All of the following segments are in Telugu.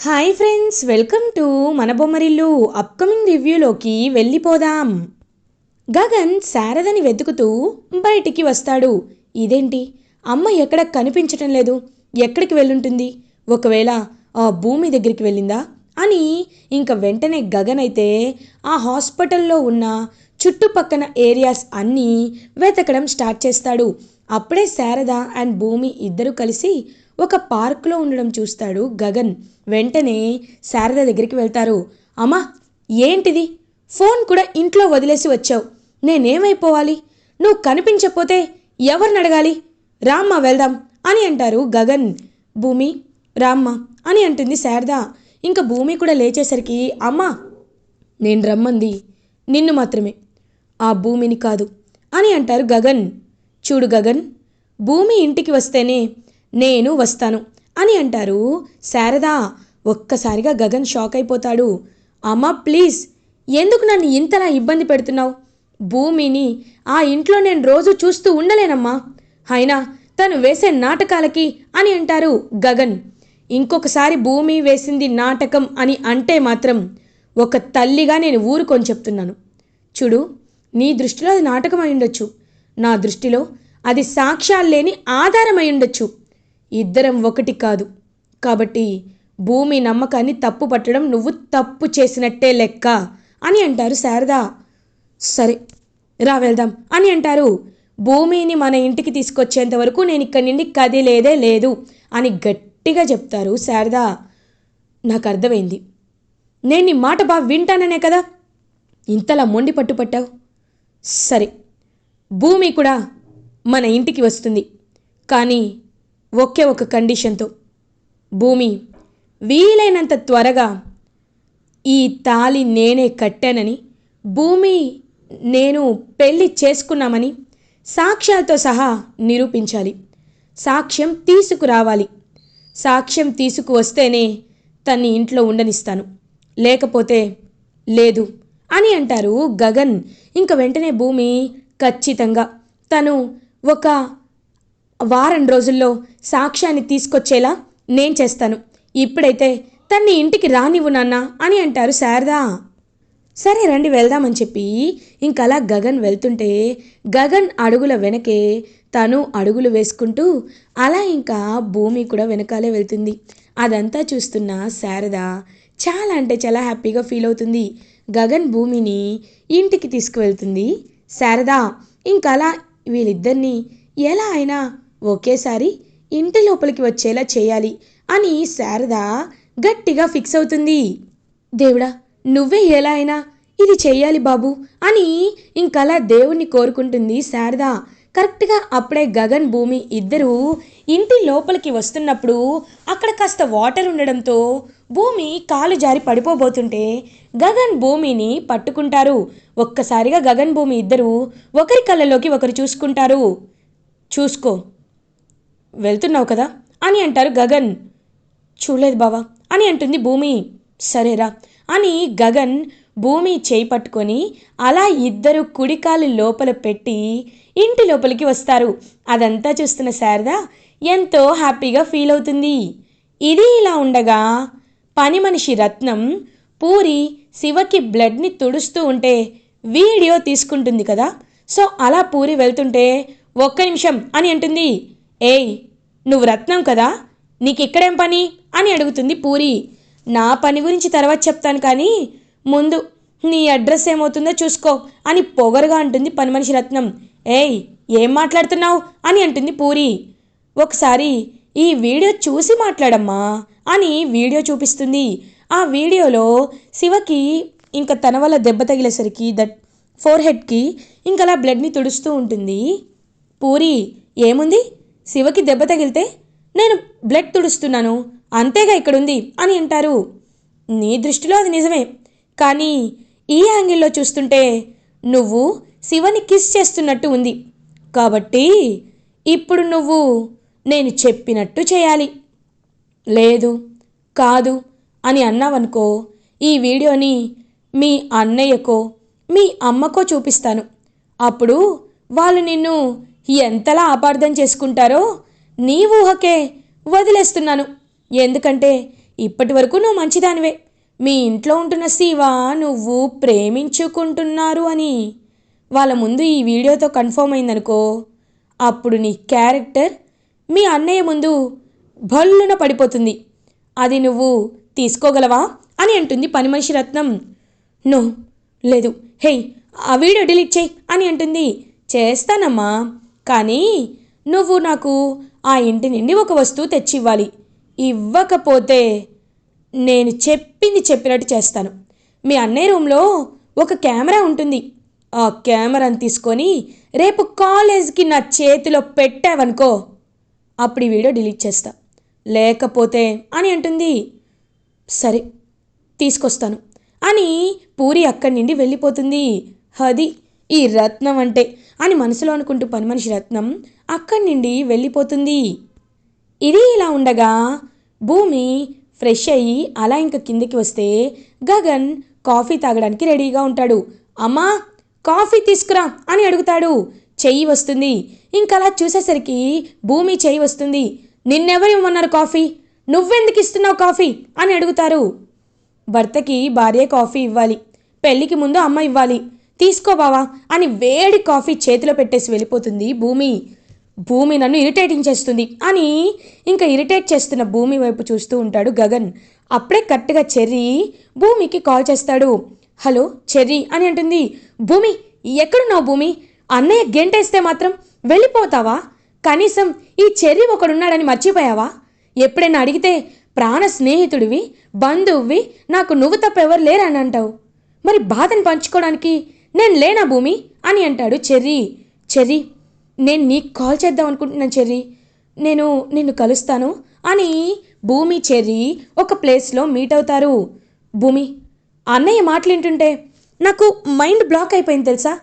హాయ్ ఫ్రెండ్స్ వెల్కమ్ టు మన బొమ్మరిల్లు అప్కమింగ్ రివ్యూలోకి వెళ్ళిపోదాం. గగన్ శారదని వెతుకుతూ బయటికి వస్తాడు. ఇదేంటి? అమ్మ ఎక్కడ కనిపించటం లేదు? ఎక్కడికి వెళ్ళుంటుంది? ఒకవేళ ఆ భూమి దగ్గరికి వెళ్ళిందా? అని ఇంక వెంటనే గగన్ అయితే ఆ హాస్పిటల్లో ఉన్న చుట్టుపక్కన ఏరియాస్ అన్నీ వెతకడం స్టార్ట్ చేస్తాడు. అప్పుడే శారద అండ్ భూమి ఇద్దరు కలిసి ఒక పార్కులో ఉండడం చూస్తాడు గగన్. వెంటనే శారద దగ్గరికి వెళ్తారు. అమ్మా ఏంటిది? ఫోన్ కూడా ఇంట్లో వదిలేసి వచ్చావు. నేనేమైపోవాలి? నువ్వు కనిపించకపోతే ఎవరిని అడగాలి? రామ్మ వెళ్దాం అని అంటారు గగన్. భూమి రామ్మ అని అంటుంది శారద. ఇంకా భూమి కూడా లేచేసరికి అమ్మా నేను రమ్మంది. నిన్ను మాత్రమే. ఆ భూమిని కాదు అని అంటారు గగన్. చూడు గగన్ భూమి ఇంటికి వస్తేనే నేను వస్తాను. అని అంటారు. శారదా ఒక్కసారిగా గగన్ షాక్ అయిపోతాడు. అమ్మా ప్లీజ్ ఎందుకు నన్ను ఇంతలా ఇబ్బంది పెడుతున్నావు? భూమిని ఆ ఇంట్లో నేను రోజు చూస్తూ ఉండలేనమ్మా. అయినా తను వేసే నాటకాలకి అని అంటారు గగన్. ఇంకొకసారి భూమి వేసింది నాటకం అని అంటే మాత్రం ఒక తల్లిగా నేను ఊరుకొని చెప్తున్నాను. చూడు నీ దృష్టిలో అది నాటకం అయి ఉండొచ్చు. నా దృష్టిలో అది సాక్ష్యాలు లేని ఆధారం ఉండొచ్చు. ఇద్దరం ఒకటి కాదు. కాబట్టి భూమి నమ్మకాన్ని తప్పు పట్టడం నువ్వు తప్పు చేసినట్టే లెక్క అని అంటారు శారదా. సరే రా వెళ్దాం అని అంటారు. భూమిని మన ఇంటికి తీసుకొచ్చేంత వరకు నేను ఇక్కడి నుండి కదిలేదే లేదు అని గట్టిగా చెప్తారు శారదా. నాకు అర్థమైంది. నేను నీ మాట బాగా వింటాననే కదా. ఇంతలా మొండి పట్టుపట్టావు సరే భూమి కూడా మన ఇంటికి వస్తుంది. కానీ ఒకే ఒక కండిషన్తో. భూమి వీలైనంత త్వరగా ఈ తాళి నేనే కట్టానని భూమి నేను పెళ్ళి చేసుకున్నామని సాక్ష్యాలతో సహా నిరూపించాలి. సాక్ష్యం తీసుకురావాలి. సాక్ష్యం తీసుకువస్తేనే తన్ని ఇంట్లో ఉండనిస్తాను. లేకపోతే లేదు అని అంటారు గగన్. ఇంక వెంటనే భూమి ఖచ్చితంగా తను ఒక వారం రోజుల్లో సాక్ష్యాన్ని తీసుకొచ్చేలా నేను చేస్తాను. ఇప్పుడైతే తన్ని ఇంటికి రానివ్వు నాన్న అని అంటారు శారదా. సరే రండి వెళ్దామని చెప్పి ఇంకలా గగన్ వెళ్తుంటే గగన్ అడుగుల వెనకే తను అడుగులు వేసుకుంటూ అలా ఇంకా భూమి కూడా వెనకాలే వెళ్తుంది. అదంతా చూస్తున్న శారద చాలా అంటే చాలా హ్యాపీగా ఫీల్ అవుతుంది. గగన్ భూమిని ఇంటికి తీసుకువెళ్తుంది. శారద ఇంకలా వీళ్ళిద్దరినీ ఎలా అయినా ఒకేసారి ఇంటి లోపలికి వచ్చేలా చేయాలి అని శారద గట్టిగా ఫిక్స్ అవుతుంది. దేవుడా నువ్వే ఎలా అయినా ఇది చేయాలి బాబు అని ఇంకలా దేవుణ్ణి కోరుకుంటుంది శారద. కరెక్ట్గా అప్పుడే గగన్ భూమి ఇద్దరూ ఇంటి లోపలికి వస్తున్నప్పుడు అక్కడ కాస్త వాటర్ ఉండడంతో భూమి కాలు జారి పడిపోబోతుంటే గగన్ భూమిని పట్టుకుంటారు. ఒక్కసారిగా గగన్ భూమి ఇద్దరు ఒకరి కళ్ళలోకి ఒకరు చూసుకుంటారు. చూసుకో వెళ్తున్నావు కదా? అని అంటారు గగన్. చూడలేదు బావా అని అంటుంది భూమి. సరేరా అని గగన్ భూమి చేయి పట్టుకొని అలా ఇద్దరు కుడికాలు లోపల పెట్టి ఇంటి లోపలికి వస్తారు. అదంతా చూస్తున్న శారద ఎంతో హ్యాపీగా ఫీల్ అవుతుంది. ఇది ఇలా ఉండగా పని మనిషి రత్నం పూరి శివకి బ్లడ్ని తుడుస్తూ ఉంటే వీడియో తీసుకుంటుంది కదా. సో అలా పూరి వెళ్తుంటే ఒక్క నిమిషం అని అంటుంది. ఏయ్ నువ్వు రత్నం కదా? నీకు ఇక్కడేం పని? అని అడుగుతుంది పూరి. నా పని గురించి తర్వాత చెప్తాను కానీ ముందు నీ అడ్రస్ ఏమవుతుందో చూసుకో అని పొగరుగా అంటుంది పని మనిషి రత్నం. ఏయ్ ఏం మాట్లాడుతున్నావు? అని అంటుంది పూరి. ఒకసారి ఈ వీడియో చూసి మాట్లాడమ్మా అని వీడియో చూపిస్తుంది. ఆ వీడియోలో శివకి ఇంకా తన వల్ల దెబ్బ తగిలేసరికి దట్ ఫోర్ హెడ్కి ఇంకలా బ్లడ్ని తుడుస్తూ ఉంటుంది. పూరి ఏముంది? శివకి దెబ్బ తగిలితే నేను బ్లడ్ తుడుస్తున్నాను అంతేగా ఇక్కడుంది అని అంటారు. నీ దృష్టిలో అది నిజమే. కానీ ఈ యాంగిల్లో చూస్తుంటే నువ్వు శివని కిస్ చేస్తున్నట్టు ఉంది. కాబట్టి ఇప్పుడు నువ్వు నేను చెప్పినట్టు చేయాలి. లేదు కాదు అని అన్నావనుకో ఈ వీడియోని మీ అన్నయ్యకో మీ అమ్మకో చూపిస్తాను. అప్పుడు వాళ్ళు నిన్ను ఎంతలా అపార్థం చేసుకుంటారో నీ ఊహకే వదిలేస్తున్నాను. ఎందుకంటే ఇప్పటి వరకు నువ్వు మంచిదానివే. మీ ఇంట్లో ఉంటున్న శివ నువ్వు ప్రేమించుకుంటున్నారు అని. వాళ్ళ ముందు ఈ వీడియోతో కన్ఫర్మ్ అయిందనుకో అప్పుడు నీ క్యారెక్టర్ మీ అన్నయ్య ముందు భల్లున పడిపోతుంది. అది నువ్వు తీసుకోగలవా అని అంటుంది పని మనిషి రత్నం. నో లేదు. హే ఆ వీడియో డిలీట్ చేయి అని అంటుంది. చేస్తానమ్మా. కానీ నువ్వు నాకు ఆ ఇంటి నుండి ఒక వస్తువు తెచ్చివ్వాలి. ఇవ్వకపోతే నేను చెప్పింది చెప్పినట్టు చేస్తాను. మీ అన్నయ్య రూమ్లో ఒక కెమెరా ఉంటుంది. ఆ కెమెరాని తీసుకొని రేపు కాలేజ్కి నా చేతిలో పెట్టావనుకో అప్పుడు ఈ వీడియో డిలీట్ చేస్తా. లేకపోతే అని అంటుంది. సరే తీసుకొస్తాను. అని పూరి అక్కడి నుండి వెళ్ళిపోతుంది. అది ఈ రత్నం అంటే అని మనసులో అనుకుంటూ పని మనిషి రత్నం అక్కడి నుండి వెళ్ళిపోతుంది. ఇది ఇలా ఉండగా భూమి ఫ్రెష్ అయ్యి అలా ఇంకా కిందికి వస్తే గగన్ కాఫీ తాగడానికి రెడీగా ఉంటాడు. అమ్మా కాఫీ తీసుకురా అని అడుగుతాడు. చెయ్యి వస్తుంది. ఇంకలా చూసేసరికి భూమి చెయ్యి వస్తుంది. నిన్నెవరు ఇవ్వమన్నారు కాఫీ? నువ్వెందుకు ఇస్తున్నావు కాఫీ? అని అడుగుతారు. భర్తకి భార్య కాఫీ ఇవ్వాలి. పెళ్ళికి ముందు అమ్మ ఇవ్వాలి. తీసుకో బావా అని వేడి కాఫీ చేతిలో పెట్టేసి వెళ్ళిపోతుంది భూమి. భూమి నన్ను ఇరిటేటింగ్ చేస్తుంది అని ఇంకా ఇరిటేట్ చేస్తున్న భూమి వైపు చూస్తూ ఉంటాడు గగన్. అప్పుడే కరెక్ట్గా చెర్రీ భూమికి కాల్ చేస్తాడు. హలో చెర్రీ అని అంటుంది. భూమి ఎక్కడున్నావు భూమి? అన్నయ్య గెంటేస్తే మాత్రం వెళ్ళిపోతావా? కనీసం ఈ చెర్రీ ఒకడున్నాడని మర్చిపోయావా? ఎప్పుడైనా అడిగితే ప్రాణ స్నేహితుడివి బంధువువి నాకు నువ్వు తప్ప ఎవరు లేరని అంటావు. మరి బాధను పంచుకోవడానికి నేను లేనా భూమి? అని అంటాడు చెర్రీ. చెర్రీ నేను నీకు కాల్ చేద్దాం అనుకుంటున్నాను చెర్రీ. నేను నిన్ను కలుస్తాను అని భూమి చెర్రీ ఒక ప్లేస్లో మీట్ అవుతారు. భూమి అన్నయ్య మాటలు నాకు మైండ్ బ్లాక్ అయిపోయింది తెలుసా?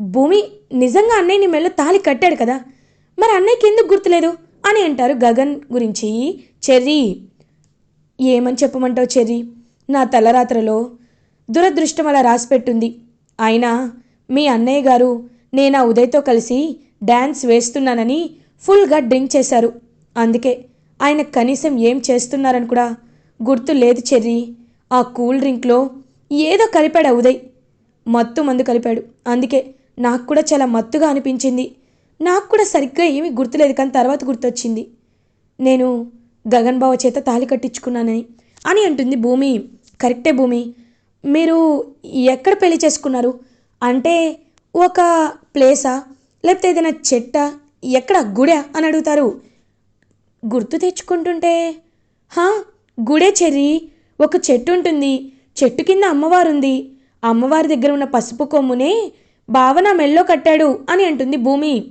భూమి నిజంగా అన్నయ్యని మెల్ల మెల్లో తాళి కట్టాడు కదా? మరి అన్నయ్యకి ఎందుకు గుర్తులేదు? అని అంటారు గగన్ గురించి చెర్రీ. ఏమని చెప్పమంటావు చెర్రీ? నా తలరాత్రలో దురదృష్టం అలా రాసిపెట్టుంది. అయినా మీ అన్నయ్య గారు నేను ఆ ఉదయ్తో కలిసి డ్యాన్స్ వేస్తున్నానని ఫుల్గా డ్రింక్ చేశారు. అందుకే ఆయన కనీసం ఏం చేస్తున్నారని కూడా గుర్తు లేదు చెర్రీ. ఆ కూల్ డ్రింక్లో ఏదో కలిపాడు ఆ ఉదయ్. మత్తు మందు కలిపాడు. అందుకే నాకు కూడా చాలా మత్తుగా అనిపించింది. నాకు కూడా సరిగ్గా ఏమీ గుర్తులేదు కానీ తర్వాత గుర్తొచ్చింది. నేను గగన్ బావ చేత తాళి కట్టించుకున్నానని అని అంటుంది భూమి. కరెక్టే భూమి. మీరు ఎక్కడ పెళ్ళి చేసుకున్నారు? అంటే ఒక ప్లేసా? లేకపోతే ఏదైనా చెట్ట? ఎక్కడ? గుడా? అని అడుగుతారు. గుర్తు తెచ్చుకుంటుంటే హా గుడే చెర్రి. ఒక చెట్టు ఉంటుంది. చెట్టు కింద అమ్మవారు ఉంది అమ్మవారి దగ్గర ఉన్న పసుపు కొమ్మునే భావన మెల్లో కట్టాడు అని అంటుంది భూమి.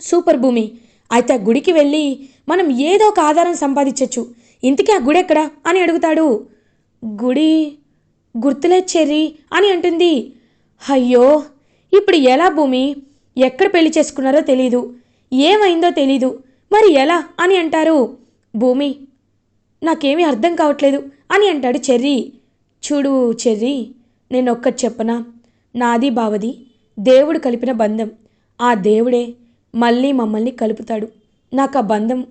సూపర్ భూమి. అయితే ఆ గుడికి వెళ్ళి మనం ఏదో ఒక ఆధారం సంపాదించవచ్చు ఇంతకీ ఆ గుడి ఎక్కడ అని అడుగుతాడు. గుడి గుర్తులేదు చెర్రీ అని అంటుంది. అయ్యో ఇప్పుడు ఎలా భూమి? ఎక్కడ పెళ్ళి చేసుకున్నారో తెలీదు. ఏమైందో తెలీదు. మరి ఎలా అని అంటారు. భూమి నాకేమీ అర్థం కావట్లేదు అని అంటాడు చెర్రీ. చూడు చెర్రీ నేను ఒక్కటి చెప్పనా? నాది బావది. దేవుడు కలిపిన బంధం. ఆ దేవుడే మళ్ళీ మమ్మల్ని కలుపుతాడు. నాకు ఆ బంధం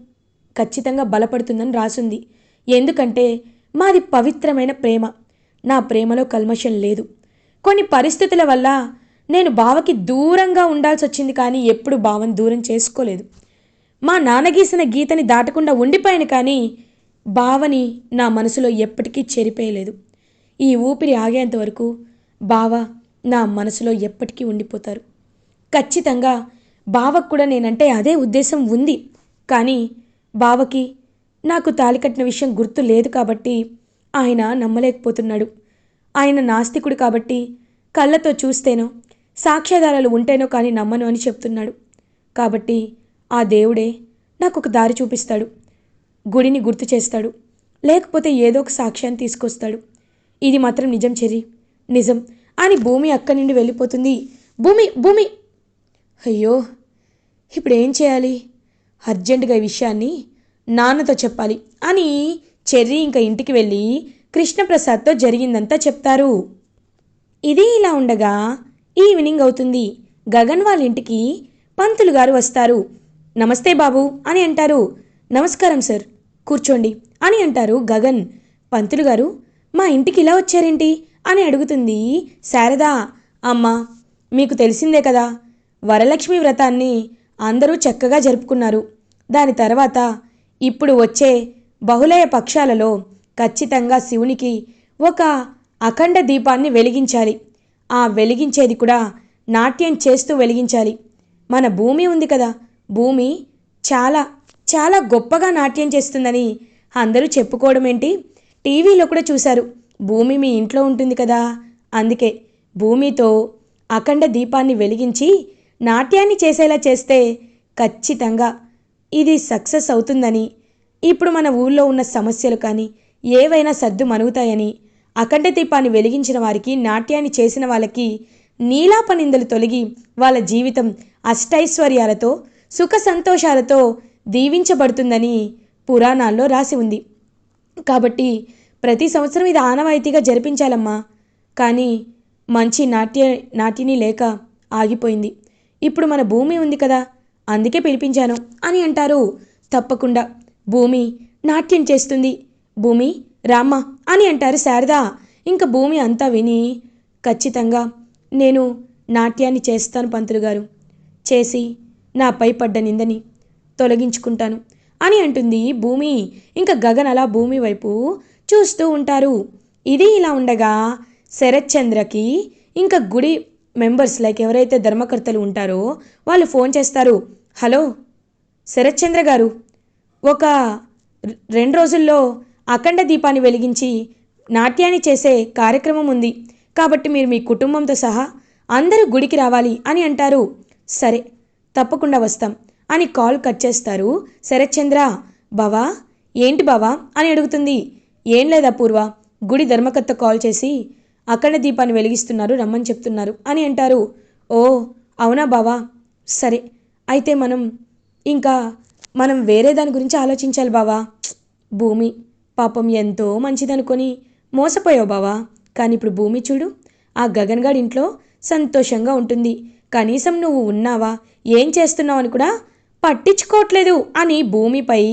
ఖచ్చితంగా బలపడుతుందని రాసుంది. ఎందుకంటే మాది పవిత్రమైన ప్రేమ. నా ప్రేమలో కల్మషం లేదు. కొన్ని పరిస్థితుల వల్ల నేను బావకి దూరంగా ఉండాల్సి వచ్చింది కానీ ఎప్పుడు బావని దూరం చేసుకోలేదు. మా నాన్న గీసిన గీతని దాటకుండా ఉండిపోయాను కానీ బావని నా మనసులో ఎప్పటికీ చెరిపేయలేదు. ఈ ఊపిరి ఆగేంత వరకు బావ నా మనసులో ఎప్పటికీ ఉండిపోతారు. ఖచ్చితంగా బావకు కూడా నేనంటే అదే ఉద్దేశం ఉంది. కానీ బావకి నాకు తాళి కట్టిన విషయం గుర్తు లేదు కాబట్టి ఆయన నమ్మలేకపోతున్నాడు. ఆయన నాస్తికుడు కాబట్టి కళ్ళతో చూస్తేనో సాక్ష్యాధారాలు ఉంటేనో కానీ నమ్మను అని చెప్తున్నాడు. కాబట్టి ఆ దేవుడే నాకు ఒక దారి చూపిస్తాడు. గుడిని గుర్తు చేస్తాడు. లేకపోతే ఏదో ఒక సాక్ష్యాన్ని తీసుకొస్తాడు. ఇది మాత్రం నిజం చెరి నిజం. అని భూమి అక్కడి నుండి వెళ్ళిపోతుంది. భూమి భూమి! అయ్యో! ఇప్పుడు ఏం చేయాలి? అర్జెంటుగా ఈ విషయాన్ని నాన్నతో చెప్పాలి అని చెర్రీ ఇంకా ఇంటికి వెళ్ళి కృష్ణప్రసాద్తో జరిగిందంతా చెప్తారు. ఇది ఇలా ఉండగా ఈవినింగ్ అవుతుంది. గగన్ వాళ్ళ ఇంటికి పంతులు గారు వస్తారు. నమస్తే బాబు అని అంటారు. నమస్కారం సార్ కూర్చోండి అని అంటారు గగన్. పంతులు గారు మా ఇంటికి ఇలా వచ్చారేంటి అని అడుగుతుంది శారదా. అమ్మా మీకు తెలిసిందే కదా వరలక్ష్మి వ్రతాన్ని అందరూ చక్కగా జరుపుకున్నారు. దాని తర్వాత ఇప్పుడు వచ్చే బహుళయ పక్షాలలో ఖచ్చితంగా శివునికి ఒక అఖండ దీపాన్ని వెలిగించాలి. ఆ వెలిగించేది కూడా నాట్యం చేస్తూ వెలిగించాలి. మన భూమి ఉంది కదా. భూమి చాలా చాలా గొప్పగా నాట్యం చేస్తుందని అందరూ చెప్పుకోవడం ఏంటి టీవీలో కూడా చూశారు. భూమి మీ ఇంట్లో ఉంటుంది కదా. అందుకే భూమితో అఖండ దీపాన్ని వెలిగించి నాట్యాన్ని చేసేలా చేస్తే ఖచ్చితంగా ఇది సక్సెస్ అవుతుందని ఇప్పుడు మన ఊళ్ళో ఉన్న సమస్యలు కానీ ఏవైనా సర్దు మనుగుతాయని అఖండ దీపాన్ని వెలిగించిన వారికి నాట్యాన్ని చేసిన వాళ్ళకి నీలాపనిందలు తొలగి వాళ్ళ జీవితం అష్టైశ్వర్యాలతో సుఖ సంతోషాలతో దీవించబడుతుందని పురాణాల్లో రాసి ఉంది. కాబట్టి ప్రతి సంవత్సరం ఇది ఆనవాయితీగా జరిపించాలమ్మా. కానీ మంచి నాట్య నాటిని లేక ఆగిపోయింది. ఇప్పుడు మన భూమి ఉంది కదా అందుకే పిలిపించాను అని అంటారు తప్పకుండా. భూమి నాట్యం చేస్తుంది. భూమి రామ్మ అని అంటారు శారద. ఇంకా భూమి అంతా విని ఖచ్చితంగా నేను నాట్యాన్ని చేస్తాను పంతులు గారు. చేసి నాపై పడ్డ నిందని తొలగించుకుంటాను అని అంటుంది భూమి. ఇంకా గగన్ అలా భూమి వైపు చూస్తూ ఉంటారు. ఇది ఇలా ఉండగా శరత్చంద్రకి ఇంకా గుడి మెంబర్స్ లైక్ ఎవరైతే ధర్మకర్తలు ఉంటారో వాళ్ళు ఫోన్ చేస్తారు. హలో శరత్చంద్ర గారు. ఒక రెండు రోజుల్లో అఖండ దీపాన్ని వెలిగించి నాట్యాన్ని చేసే కార్యక్రమం ఉంది. కాబట్టి మీరు మీ కుటుంబంతో సహా అందరూ గుడికి రావాలి అని అంటారు. సరే తప్పకుండా వస్తాం అని కాల్ కట్ చేస్తారు. శరత్చంద్ర బావా ఏంటి బావా అని అడుగుతుంది. ఏం లేదా పూర్వ గుడి ధర్మకర్త కాల్ చేసి అఖండ దీపాన్ని వెలిగిస్తున్నారు రమ్మని చెప్తున్నారు అని అంటారు. ఓ అవునా బావా? సరే అయితే మనం ఇంకా మనం వేరే దాని గురించి ఆలోచించాలి బావా. భూమి పాపం ఎంతో మంచిదనుకొని మోసపోయావు బావా. కానీ ఇప్పుడు భూమి చూడు ఆ గగన్గాడి ఇంట్లో సంతోషంగా ఉంటుంది. కనీసం నువ్వు ఉన్నావా? ఏం చేస్తున్నావు అని కూడా పట్టించుకోవట్లేదు అని భూమిపై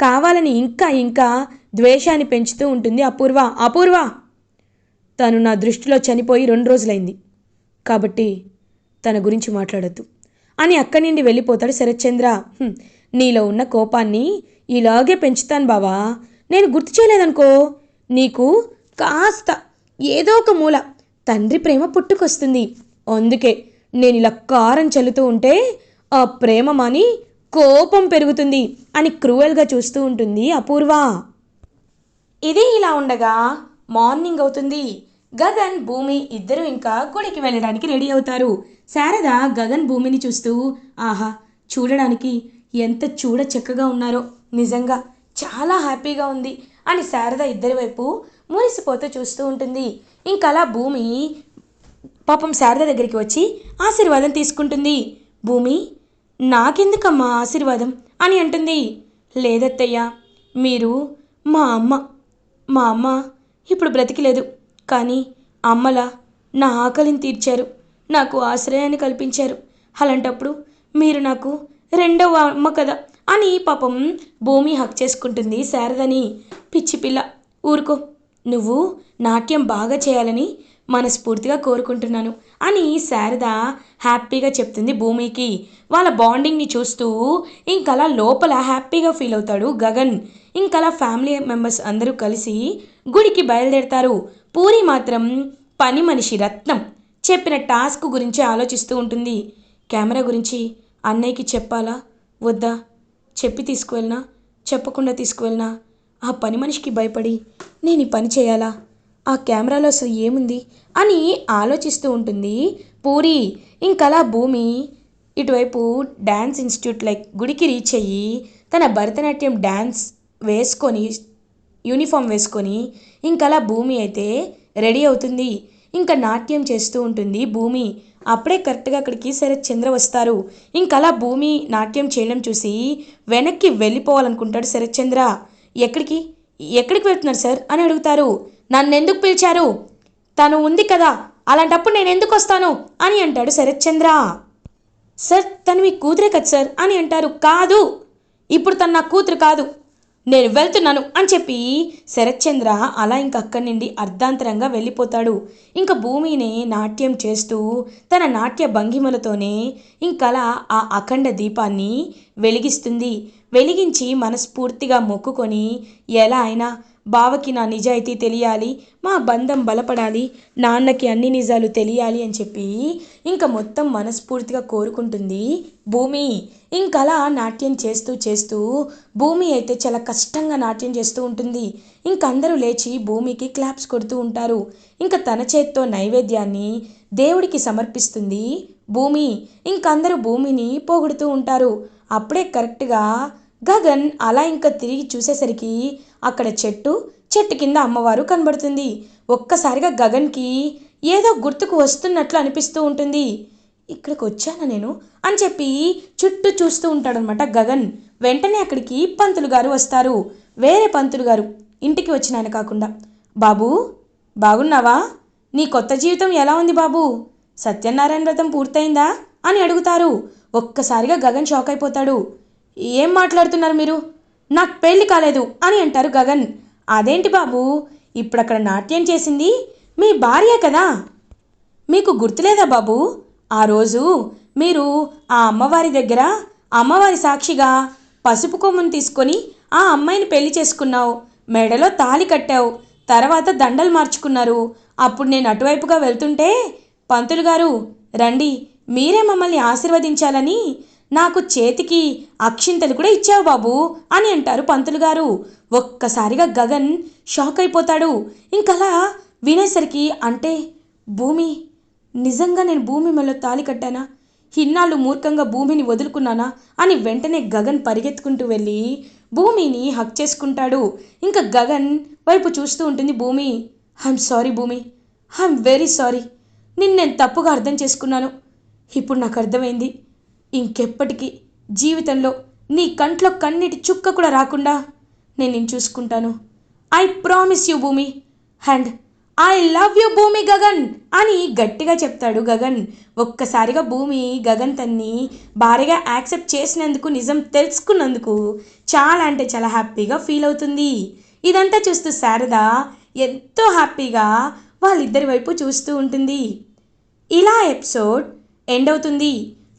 కావాలని ఇంకా ఇంకా ద్వేషాన్ని పెంచుతూ ఉంటుంది అపూర్వ. అపూర్వ! తను నా దృష్టిలో చనిపోయి రెండు రోజులైంది. కాబట్టి తన గురించి మాట్లాడొద్దు. అని అక్కడి నుండి వెళ్ళిపోతాడు శరత్చంద్ర. నీలో ఉన్న కోపాన్ని ఇలాగే పెంచుతాను బావా. నేను గుర్తు చేయలేదనుకో. నీకు కాస్త ఏదో ఒక మూల తండ్రి ప్రేమ పుట్టుకొస్తుంది. అందుకే నేను ఇలా కారం చల్లుతూ ఉంటే ఆ ప్రేమ మాని కోపం పెరుగుతుంది అని క్రూయల్గా చూస్తూ ఉంటుంది అపూర్వ. ఇది ఇలా ఉండగా మార్నింగ్ అవుతుంది. గగన్ భూమి ఇద్దరు ఇంకా గుడికి వెళ్ళడానికి రెడీ అవుతారు. శారద గగన్ భూమిని చూస్తూ ఆహా చూడడానికి ఎంత చూడ చక్కగా ఉన్నారో. నిజంగా చాలా హ్యాపీగా ఉంది అని శారద ఇద్దరి వైపు మురిసిపోతూ చూస్తూ ఉంటుంది. ఇంకా అలా భూమి పాపం శారద దగ్గరికి వచ్చి ఆశీర్వాదం తీసుకుంటుంది. భూమి నాకెందుకమ్మా ఆశీర్వాదం అని అంటుంది. లేదత్తయ్య మీరు మా అమ్మ మా అమ్మ ఇప్పుడు బ్రతికిలేదు. కానీ అమ్మలా నా ఆకలిని తీర్చారు. నాకు ఆశ్రయాన్ని కల్పించారు. అలాంటప్పుడు మీరు నాకు రెండవ అమ్మ కదా అని పాపం భూమి హక్ చేసుకుంటుంది శారదని. పిచ్చి పిల్ల ఊరుకో. నువ్వు నాట్యం బాగా చేయాలని మనస్ఫూర్తిగా కోరుకుంటున్నాను అని శారద హ్యాపీగా చెప్తుంది భూమికి. వాళ్ళ బాండింగ్ని చూస్తూ ఇంకలా లోపల హ్యాపీగా ఫీల్ అవుతాడు గగన్. ఇంకలా ఫ్యామిలీ మెంబర్స్ అందరూ కలిసి గుడికి బయలుదేరతారు. పూరి మాత్రం పని మనిషి రత్నం చెప్పిన టాస్క్ గురించి ఆలోచిస్తూ ఉంటుంది. కెమెరా గురించి అన్నయ్యకి చెప్పాలా? వద్దా? చెప్పి తీసుకువెళ్ళినా చెప్పకుండా తీసుకువెళ్ళినా ఆ పని మనిషికి భయపడి నేను ఈ పని చేయాలా? ఆ కెమెరాలో అసలు ఏముంది? అని ఆలోచిస్తూ ఉంటుంది పూరి. ఇంకలా భూమి ఇటువైపు డ్యాన్స్ ఇన్స్టిట్యూట్ లైక్ గుడికి రీచ్ అయ్యి తన భరతనాట్యం డ్యాన్స్ వేసుకొని యూనిఫామ్ వేసుకొని ఇంకలా భూమి అయితే రెడీ అవుతుంది. ఇంకా నాట్యం చేస్తూ ఉంటుంది భూమి. అప్పుడే కరెక్ట్గా అక్కడికి శరత్ చంద్ర వస్తారు. అలా భూమి నాట్యం చేయడం చూసి వెనక్కి వెళ్ళిపోవాలనుకుంటాడు శరత్ చంద్ర. ఎక్కడికి? ఎక్కడికి వెళ్తున్నారు సార్? అని అడుగుతారు. నన్ను ఎందుకు పిలిచారు? తను ఉంది కదా. అలాంటప్పుడు నేను ఎందుకు వస్తాను? అని అంటాడు శరత్ చంద్ర. సార్ తను మీ కూతురే కదా సార్? అని అంటారు. కాదు. ఇప్పుడు తను నా కూతురు కాదు. నేను వెళ్తున్నాను అని చెప్పి శరత్చంద్ర అలా ఇంక అక్కడి నుండి అర్ధాంతరంగా వెళ్ళిపోతాడు. ఇంకా భూమిని నాట్యం చేస్తూ తన నాట్య భంగిమలతోనే ఇంకలా ఆ అఖండ దీపాన్ని వెలిగిస్తుంది. వెలిగించి మనస్ఫూర్తిగా మొక్కుకొని ఎలా అయినా బావకి నా నిజాయితీ తెలియాలి మా బంధం బలపడాలి నాన్నకి అన్ని నిజాలు తెలియాలి అని చెప్పి ఇంకా మొత్తం మనస్ఫూర్తిగా కోరుకుంటుంది భూమి. ఇంకలా నాట్యం చేస్తూ చేస్తూ భూమి అయితే చాలా కష్టంగా నాట్యం చేస్తూ ఉంటుంది. ఇంకందరూ లేచి భూమికి క్లాప్స్ కొడుతూ ఉంటారు. ఇంకా తన చేత్తో నైవేద్యాన్ని దేవుడికి సమర్పిస్తుంది భూమి. ఇంకందరూ భూమిని పొగుడుతూ ఉంటారు. అప్పుడే కరెక్ట్గా గగన్ అలా ఇంకా తిరిగి చూసేసరికి అక్కడ చెట్టు చెట్టు కింద అమ్మవారు కనబడుతుంది. ఒక్కసారిగా గగన్కి ఏదో గుర్తుకు వస్తున్నట్లు అనిపిస్తూ ఉంటుంది. ఇక్కడికి వచ్చానా నేను? అని చెప్పి చుట్టూ చూస్తూ ఉంటాడనమాట గగన్. వెంటనే అక్కడికి పంతులు గారు వస్తారు. వేరే పంతులు గారు ఇంటికి వచ్చిన ఆయన కాకుండా. బాబు బాగున్నావా? నీ కొత్త జీవితం ఎలా ఉంది బాబు? సత్యనారాయణ వ్రతం పూర్తయిందా? అని అడుగుతారు. ఒక్కసారిగా గగన్ షాక్ అయిపోతాడు. ఏం మాట్లాడుతున్నారు మీరు? నాకు పెళ్ళి కాలేదు అని అంటారు గగన్. అదేంటి బాబు? ఇప్పుడు అక్కడ నాట్యం చేసింది మీ భార్య కదా? మీకు గుర్తులేదా బాబు? ఆ రోజు మీరు ఆ అమ్మవారి దగ్గర అమ్మవారి సాక్షిగా పసుపు కొమ్మును తీసుకొని ఆ అమ్మాయిని పెళ్ళి చేసుకున్నావు. మెడలో తాళి కట్టావు. తర్వాత దండలు మార్చుకున్నారు. అప్పుడు నేను అటువైపుగా వెళ్తుంటే పంతులు గారు రండి మీరే మమ్మల్ని ఆశీర్వదించాలని నాకు చేతికి అక్షింతలు కూడా ఇచ్చావు బాబు అని అంటారు పంతులు గారు. ఒక్కసారిగా గగన్ షాక్ అయిపోతాడు. ఇంకలా వినేసరికి అంటే భూమి నిజంగా నేను భూమి మెల్లో తాలి కట్టానా? ఇన్నాళ్ళు మూర్ఖంగా భూమిని వదులుకున్నానా? అని వెంటనే గగన్ పరిగెత్తుకుంటూ వెళ్ళి భూమిని హక్ చేసుకుంటాడు. ఇంకా గగన్ వైపు చూస్తూ ఉంటుంది Bhumi. I'm sorry Bhumi. I'm very sorry. నిన్ను నేను తప్పుగా అర్థం చేసుకున్నాను. ఇప్పుడు నాకు అర్థమైంది. ఇంకెప్పటికీ జీవితంలో నీ కంట్లో కన్నీటి చుక్క కూడా రాకుండా నేను నేను చూసుకుంటాను. I promise you Bhumi. And I love you Bhumi Gagan అని గట్టిగా చెప్తాడు గగన్. ఒక్కసారిగా భూమి గగన్ తన్ని భారీగా యాక్సెప్ట్ చేసినందుకు నిజం తెలుసుకున్నందుకు చాలా అంటే చాలా హ్యాపీగా ఫీల్ అవుతుంది. ఇదంతా చూస్తూ శారద ఎంతో హ్యాపీగా వాళ్ళిద్దరి వైపు చూస్తూ ఉంటుంది. ఇలా ఎపిసోడ్ ఎండ్ అవుతుంది.